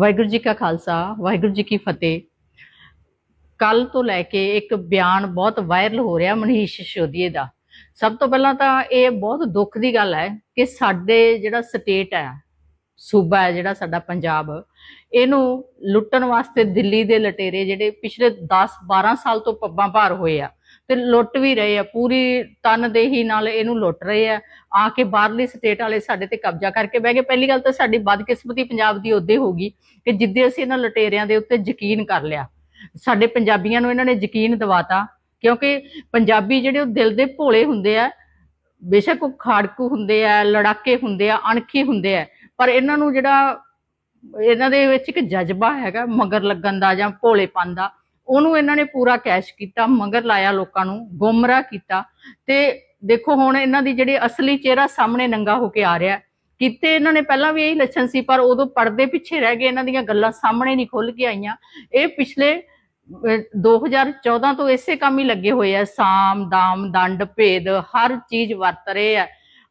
ਵਾਹਿਗੁਰੂ ਜੀ ਕਾ ਖਾਲਸਾ, ਵਾਹਿਗੁਰੂ ਜੀ ਕੀ ਫਤਿਹ। ਕੱਲ ਤੋਂ ਲੈ ਕੇ ਇੱਕ ਬਿਆਨ ਬਹੁਤ ਵਾਇਰਲ ਹੋ ਰਿਹਾ ਮਨੀਸ਼ ਸਿਸੋਦੀਏ ਦਾ। ਸਭ ਤੋਂ ਪਹਿਲਾਂ ਤਾਂ ਇਹ ਬਹੁਤ ਦੁੱਖ ਦੀ ਗੱਲ ਹੈ ਕਿ ਸਾਡੇ ਜਿਹੜਾ ਸਟੇਟ ਹੈ, ਸੂਬਾ ਹੈ ਜਿਹੜਾ ਸਾਡਾ ਪੰਜਾਬ, ਇਹਨੂੰ ਲੁੱਟਣ ਵਾਸਤੇ ਦਿੱਲੀ ਦੇ ਲਟੇਰੇ ਜਿਹੜੇ ਪਿਛਲੇ 10 12 ਸਾਲ ਤੋਂ ਪੱਬਾਂ ਭਾਰ ਹੋਏ ਆ। ਤੇ ਲੁੱਟ ਵੀ ਰਹੇ ਆ, ਪੂਰੀ ਤਨਦੇਹੀ ਨਾਲ ਇਹਨੂੰ ਲੁੱਟ ਰਹੇ ਆ। ਆ ਕੇ ਬਾਹਰਲੀ ਸਟੇਟ ਵਾਲੇ ਸਾਡੇ ਤੇ ਕਬਜ਼ਾ ਕਰਕੇ ਬਹਿ ਗਏ। ਪਹਿਲੀ ਗੱਲ ਤਾਂ ਸਾਡੀ ਬਦਕਿਸਮਤੀ ਪੰਜਾਬ ਦੀ ਉਹਦੇ ਗਈ ਕਿ ਜਿੱਦੇ ਅਸੀਂ ਇਹਨਾਂ ਲਟੇਰਿਆਂ ਦੇ ਉੱਤੇ ਯਕੀਨ ਕਰ ਲਿਆ। ਸਾਡੇ ਪੰਜਾਬੀਆਂ ਨੂੰ ਇਹਨਾਂ ਨੇ ਯਕੀਨ ਦਿਵਾਤਾ, ਕਿਉਂਕਿ ਪੰਜਾਬੀ ਜਿਹੜੇ ਉਹ ਦਿਲ ਦੇ ਭੋਲੇ ਹੁੰਦੇ ਆ, ਬੇਸ਼ੱਕ ਉਹ ਖਾੜਕੂ ਹੁੰਦੇ ਆ, ਲੜਾਕੇ ਹੁੰਦੇ ਆ, ਅਣਖੀ ਹੁੰਦੇ ਆ, ਪਰ ਇਹਨਾਂ ਨੂੰ ਜਿਹੜਾ, ਇਹਨਾਂ ਦੇ ਵਿੱਚ ਇੱਕ ਜਜ਼ਬਾ ਹੈਗਾ, ਮਗਰ ਲੱਗਣ ਦਾ ਜਾਂ ਭੋਲੇਪਨ ਦਾ ਉਹਨੂੰ ਇਹਨਾਂ ਨੇ ਪੂਰਾ ਕੈਸ਼ ਕੀਤਾ ਮਗਰ ਲਾਇਆ ਲੋਕਾਂ ਨੂੰ ਗੁੰਮਰਾਹ ਕੀਤਾ। ਤੇ ਦੇਖੋ ਹੁਣ ਇਹਨਾਂ ਦੀ ਜਿਹੜੀ ਅਸਲੀ ਚਿਹਰਾ ਸਾਹਮਣੇ ਨੰਗਾ ਹੋ ਕੇ ਆ ਰਿਹਾ ਕਿਤੇ ਇਹਨਾਂ ਨੇ ਪਹਿਲਾਂ ਵੀ ਇਹੀ ਲੱਛਣ ਸੀ ਪਰ ਉਦੋਂ ਪਰਦੇ ਪਿੱਛੇ ਰਹਿ ਗਏ ਇਹਨਾਂ ਦੀਆਂ ਗੱਲਾਂ ਸਾਹਮਣੇ ਨਹੀਂ ਖੁੱਲ ਕੇ ਆਈਆਂ। ਇਹ ਪਿਛਲੇ ਅਹ, 2014 ਤੋਂ ਇਸੇ ਕੰਮ ਹੀ ਲੱਗੇ ਹੋਏ ਆ। ਸਾਮ ਦਾਮ ਦੰਡ ਭੇਦ ਹਰ ਚੀਜ਼ ਵਰਤ ਰਹੇ ਆ।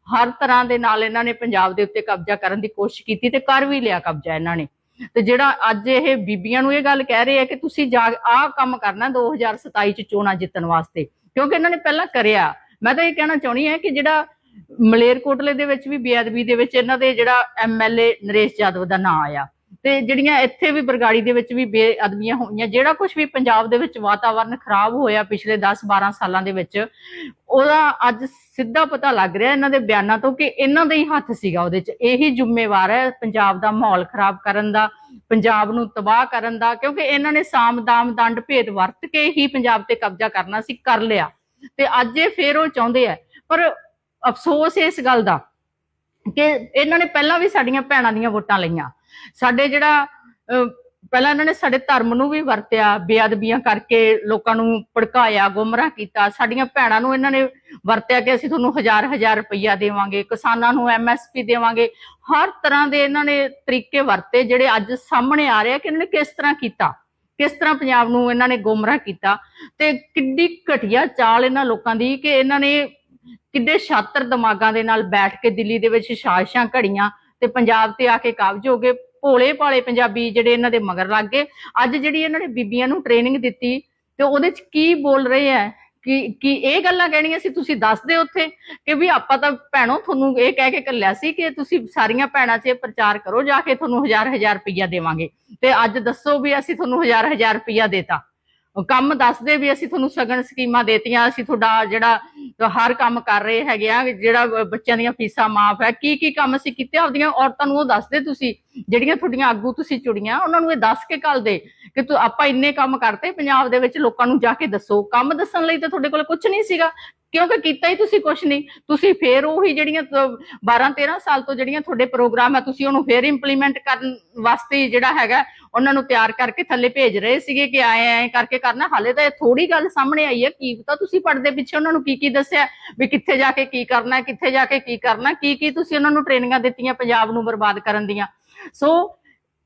ਹਰ ਤਰ੍ਹਾਂ ਦੇ ਨਾਲ ਇਹਨਾਂ ਨੇ ਪੰਜਾਬ ਦੇ ਉੱਤੇ ਕਬਜ਼ਾ ਕਰਨ ਦੀ ਕੋਸ਼ਿਸ਼ ਕੀਤੀ ਤੇ ਕਰ ਵੀ ਲਿਆ ਕਬਜ਼ਾ ਇਹਨਾਂ ਨੇ। ਤੇ ਜਿਹੜਾ ਅੱਜ ਇਹ ਬੀਬੀਆਂ ਨੂੰ ਇਹ ਗੱਲ ਕਹਿ ਰਹੇ ਆ ਕਿ ਤੁਸੀਂ ਜਾ ਆਹ ਕੰਮ ਕਰਨਾ 2027 ਚ ਚੋਣਾਂ ਜਿੱਤਣ ਵਾਸਤੇ, ਕਿਉਂਕਿ ਇਹਨਾਂ ਨੇ ਪਹਿਲਾਂ ਕਰਿਆ। ਮੈਂ ਤਾਂ ਇਹ ਕਹਿਣਾ ਚਾਹੁੰਦੀ ਹਾਂ ਕਿ ਜਿਹੜਾ ਮਲੇਰਕੋਟਲੇ ਦੇ ਵਿੱਚ ਵੀ, ਬੇਅਦਬੀ ਦੇ ਵਿੱਚ ਇਹਨਾਂ ਦੇ ਜਿਹੜਾ ਐਮਐਲਏ ਨਰੇਸ਼ ਯਾਦਵ ਦਾ ਨਾਂ ਆਇਆ। ਤੇ ਜਿਹੜੀਆਂ ਇੱਥੇ ਵੀ ਬਰਗਾੜੀ ਦੇ ਵਿੱਚ ਵੀ ਬੇਅਦਬੀਆਂ ਹੋਈਆਂ, ਜਿਹੜਾ ਕੁਝ ਵੀ ਪੰਜਾਬ ਦੇ ਵਿੱਚ ਵਾਤਾਵਰਨ ਖਰਾਬ ਹੋਇਆ ਪਿਛਲੇ 10-12 ਸਾਲਾਂ ਦੇ ਵਿੱਚ, ਉਹਦਾ ਅੱਜ ਸਿੱਧਾ ਪਤਾ ਲੱਗ ਰਿਹਾ ਇਹਨਾਂ ਦੇ ਬਿਆਨਾਂ ਤੋਂ ਕਿ ਇਹਨਾਂ ਦਾ ਹੀ ਹੱਥ ਸੀਗਾ ਉਹਦੇ 'ਚ। ਇਹੀ ਜ਼ਿੰਮੇਵਾਰ ਹੈ ਪੰਜਾਬ ਦਾ ਮਾਹੌਲ ਖਰਾਬ ਕਰਨ ਦਾ, ਪੰਜਾਬ ਨੂੰ ਤਬਾਹ ਕਰਨ ਦਾ, ਕਿਉਂਕਿ ਇਹਨਾਂ ਨੇ ਸਾਮ ਦਾਮ ਦੰਡ ਭੇਦ ਵਰਤ ਕੇ ਹੀ ਪੰਜਾਬ ਤੇ ਕਬਜ਼ਾ ਕਰਨਾ ਸੀ, ਕਰ ਲਿਆ। ਤੇ ਅੱਜ ਇਹ ਫੇਰ ਉਹ ਚਾਹੁੰਦੇ ਆ। ਪਰ ਅਫਸੋਸ ਇਸ ਗੱਲ ਦਾ ਕਿ ਇਹਨਾਂ ਨੇ ਪਹਿਲਾਂ ਵੀ ਸਾਡੀਆਂ ਭੈਣਾਂ ਦੀਆਂ ਵੋਟਾਂ ਲਈਆਂ। ਸਾਡੇ ਜਿਹੜਾ ਪਹਿਲਾਂ ਇਹਨਾਂ ਨੇ ਸਾਡੇ ਧਰਮ ਨੂੰ ਵੀ ਵਰਤਿਆ, ਬੇਅਦਬੀਆਂ ਕਰਕੇ ਲੋਕਾਂ ਨੂੰ ਭੜਕਾਇਆ, ਗੁੰਮਰਾਹ ਕੀਤਾ। ਸਾਡੀਆਂ ਭੈਣਾਂ ਨੂੰ ਇਹਨਾਂ ਨੇ ਵਰਤਿਆ ਕਿ ਅਸੀਂ ਤੁਹਾਨੂੰ ਹਜ਼ਾਰ ਹਜ਼ਾਰ ਰੁਪਈਆ ਦੇਵਾਂਗੇ, ਕਿਸਾਨਾਂ ਨੂੰ ਐਮਐਸਪੀ ਦੇਵਾਂਗੇ। ਹਰ ਤਰ੍ਹਾਂ ਦੇ ਇਹਨਾਂ ਨੇ ਤਰੀਕੇ ਵਰਤੇ ਜਿਹੜੇ ਅੱਜ ਸਾਹਮਣੇ ਆ ਰਹੇ ਆ ਕਿ ਇਹਨਾਂ ਨੇ ਕਿਸ ਤਰ੍ਹਾਂ ਕੀਤਾ, ਕਿਸ ਤਰ੍ਹਾਂ ਪੰਜਾਬ ਨੂੰ ਇਹਨਾਂ ਨੇ ਗੁੰਮਰਾਹ ਕੀਤਾ। ਤੇ ਕਿੱਡੀ ਘਟੀਆ ਚਾਲ ਇਹਨਾਂ ਲੋਕਾਂ ਦੀ ਕਿ ਇਹਨਾਂ ਨੇ ਕਿੱਡੇ ਛਾਤਰ ਦਿਮਾਗਾਂ ਦੇ ਨਾਲ ਬੈਠ ਕੇ ਦਿੱਲੀ ਦੇ ਵਿੱਚ ਸਾਜ਼ਿਸ਼ਾਂ ਘੜੀਆਂ ਤੇ ਪੰਜਾਬ ਤੇ ਆ ਕੇ ਕਾਬਜ ਹੋ ਗਏ। ਭੋਲੇ ਭਾਲੇ ਪੰਜਾਬੀ ਜਿਹੜੇ ਇਹਨਾਂ ਦੇ ਮਗਰ ਲੱਗ ਗਏ। ਅੱਜ ਜਿਹੜੀ ਇਹਨਾਂ ਨੇ ਬੀਬੀਆਂ ਨੂੰ ਟ੍ਰੇਨਿੰਗ ਦਿੱਤੀ ਤੇ ਉਹਦੇ ਚ ਕੀ ਬੋਲ ਰਹੇ ਆ ਕਿ ਕਿ ਇਹ ਗੱਲਾਂ ਕਹਿਣੀਆਂ ਸੀ? ਤੁਸੀਂ ਦੱਸਦੇ ਦਿਓ ਉੱਥੇ ਕਿ ਵੀ ਆਪਾਂ ਤਾਂ ਭੈਣੋ ਤੁਹਾਨੂੰ ਇਹ ਕਹਿ ਕੇ ਕੱਲਿਆ ਸੀ ਕਿ ਤੁਸੀਂ ਸਾਰੀਆਂ ਭੈਣਾਂ 'ਚ ਇਹ ਪ੍ਰਚਾਰ ਕਰੋ, ਜਾ ਕੇ ਤੁਹਾਨੂੰ ਹਜ਼ਾਰ ਹਜ਼ਾਰ ਰੁਪਈਆ ਦੇਵਾਂਗੇ। ਤੇ ਅੱਜ ਦੱਸੋ ਵੀ ਅਸੀਂ ਤੁਹਾਨੂੰ ਹਜ਼ਾਰ ਹਜ਼ਾਰ ਰੁਪਈਆ ਦੇਤਾ। ਕੰਮ ਦੱਸਦੇ ਵੀ ਅਸੀਂ ਤੁਹਾਨੂੰ ਸਗਨ ਸਕੀਮਾਂ ਦੇਤੀਆਂ, ਅਸੀਂ ਤੁਹਾਡਾ ਜਿਹੜਾ ਹਰ ਕੰਮ ਕਰ ਰਹੇ ਹੈਗੇ ਆ ਜਿਹੜਾ ਬੱਚਿਆਂ ਦੀਆਂ ਫੀਸਾਂ ਮਾਫ ਹੈ ਕੀ ਕੀ ਕੰਮ ਅਸੀਂ ਕੀਤੇ ਆਪਦੀਆਂ, ਔਰਤਾਂ ਨੂੰ ਉਹ ਦੱਸਦੇ ਤੁਸੀਂ, ਜਿਹੜੀਆਂ ਤੁਹਾਡੀਆਂ ਆਗੂ ਤੁਸੀਂ ਚੁੜੀਆਂ ਉਹਨਾਂ ਨੂੰ ਇਹ ਦੱਸ ਕੇ ਕੱਲ ਦੇ ਕਿ ਤੂੰ ਆਪਾਂ ਇੰਨੇ ਕੰਮ ਕਰਤੇ, ਪੰਜਾਬ ਦੇ ਵਿੱਚ ਲੋਕਾਂ ਨੂੰ ਜਾ ਕੇ ਦੱਸੋ। ਕੰਮ ਦੱਸਣ ਲਈ ਤਾਂ ਤੁਹਾਡੇ ਕੋਲ ਕੁਝ ਨਹੀਂ ਸੀਗਾ ਕਿਉਂਕਿ ਕੀਤਾ ਹੀ ਤੁਸੀਂ ਕੁਝ ਨਹੀਂ। ਤੁਸੀਂ ਫੇਰ ਉਹੀ ਜਿਹੜੀਆਂ 12 13 ਸਾਲ ਤੋਂ ਜਿਹੜੀਆਂ ਤੁਹਾਡੇ ਪ੍ਰੋਗਰਾਮ ਹੈ ਤੁਸੀਂ ਉਹਨੂੰ ਫੇਰ ਇੰਪਲੀਮੈਂਟ ਕਰਨ ਵਾਸਤੇ ਜਿਹੜਾ ਹੈਗਾ, ਉਹਨਾਂ ਨੂੰ ਤਿਆਰ ਕਰਕੇ ਥੱਲੇ ਭੇਜ ਰਹੇ ਸੀਗੇ ਕਿ ਆਏ ਐ ਕਰਕੇ ਕਰਨਾ। ਹਾਲੇ ਤਾਂ ਇਹ ਥੋੜੀ ਗੱਲ ਸਾਹਮਣੇ ਆਈ ਹੈ। ਕੀ ਤਾਂ ਤੁਸੀਂ ਪੜਦੇ ਪਿੱਛੇ ਉਹਨਾਂ ਨੂੰ ਕੀ ਕੀ ਦੱਸਿਆ, ਵੀ ਕਿੱਥੇ ਜਾ ਕੇ ਕੀ ਕਰਨਾ, ਕਿੱਥੇ ਜਾ ਕੇ ਕੀ ਕਰਨਾ ਕੀ ਕੀ ਤੁਸੀਂ ਉਹਨਾਂ ਨੂੰ ਟ੍ਰੇਨਿੰਗਾਂ ਦਿੱਤੀਆਂ ਪੰਜਾਬ ਨੂੰ ਬਰਬਾਦ ਕਰਨ ਦੀਆਂ। ਸੋ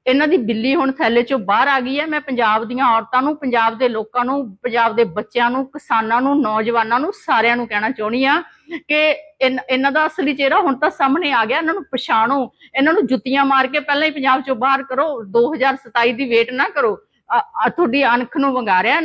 ਇਹਨਾਂ ਦੀ ਬਿੱਲੀ ਹੁਣ ਥੈਲੇ ਚੋਂ ਬਾਹਰ ਆ ਗਈ ਹੈ। ਮੈਂ ਪੰਜਾਬ ਦੀਆਂ ਔਰਤਾਂ ਨੂੰ, ਪੰਜਾਬ ਦੇ ਲੋਕਾਂ ਨੂੰ, ਪੰਜਾਬ ਦੇ ਬੱਚਿਆਂ ਨੂੰ, ਕਿਸਾਨਾਂ ਨੂੰ, ਨੌਜਵਾਨਾਂ ਨੂੰ, ਸਾਰਿਆਂ ਨੂੰ ਕਹਿਣਾ ਚਾਹੁੰਦੀ ਆ ਕਿ ਇਨ- ਇਹਨਾਂ ਦਾ ਅਸਲੀ ਚਿਹਰਾ ਹੁਣ ਤਾਂ ਸਾਹਮਣੇ ਆ ਗਿਆ। ਇਹਨਾਂ ਨੂੰ ਪਛਾਣੋ। ਇਹਨਾਂ ਨੂੰ ਜੁੱਤੀਆਂ ਮਾਰ ਕੇ ਪਹਿਲਾਂ ਹੀ ਪੰਜਾਬ ਚੋਂ ਬਾਹਰ ਕਰੋ। 2027 ਦੀ ਵੇਟ ਨਾ ਕਰੋ। ਆ- ਤੁਹਾਡੀ ਅਣਖ ਨੂੰ ਵੰਗਾਰਿਆ